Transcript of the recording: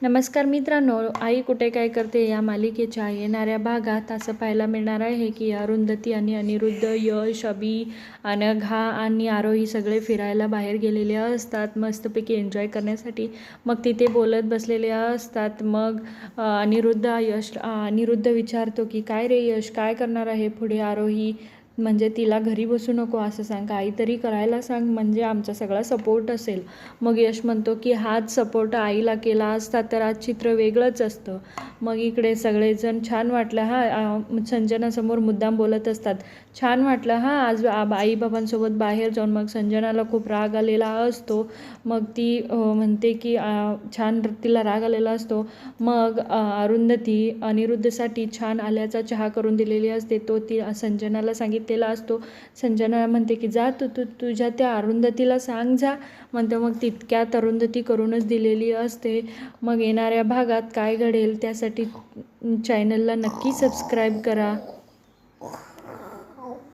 नमस्कार मित्रांनो आई कुठे काय करते? या मालिकेच्या येणाऱ्या भागात असं पाहायला मिळणार आहे की अरुंधती आणि अनिरुद्ध यश अभि अनघा आणि आरोही सगळे फिरायला बाहेर गेलेले असतात. मस्तपैकी एन्जॉय करण्यासाठी मग तिथे बोलत बसलेले असतात. मग अनिरुद्ध यश अनिरुद्ध विचारतो की काय रे यश? काय करणार आहे? पुढे आरोही म्हणजे तिला घरी बसू नको असं सांग. काहीतरी करायला सांग म्हणजे आमचा सगळा सपोर्ट असेल. मग यश म्हणतो की हाच सपोर्ट आईला केला असता तर आज चित्र वेगळंच असतं. मग इकडे सगळेजण छान वाटलं हा संजनासमोर मुद्दाम बोलत असतात. छान वाटलं हां आज आईबाबांसोबत बाहेर जाऊन मग संजनाला खूप राग आलेला असतो. मग ती म्हणते की छान तिला राग आलेला असतो. मग अरुंधती अनिरुद्धसाठी छान आल्याचा चहा करून दिलेली असते. तो ती संजनाला सांगितलेला असतो. संजना म्हणते की जा तू तू तुझ्या त्या अरुंधतीला सांग जा. म्हणते मग तितक्यात अरुंधती करूनच दिलेली असते. मग येणाऱ्या भागात काय घडेल त्यासाठी चॅनलला नक्की सबस्क्राईब करा.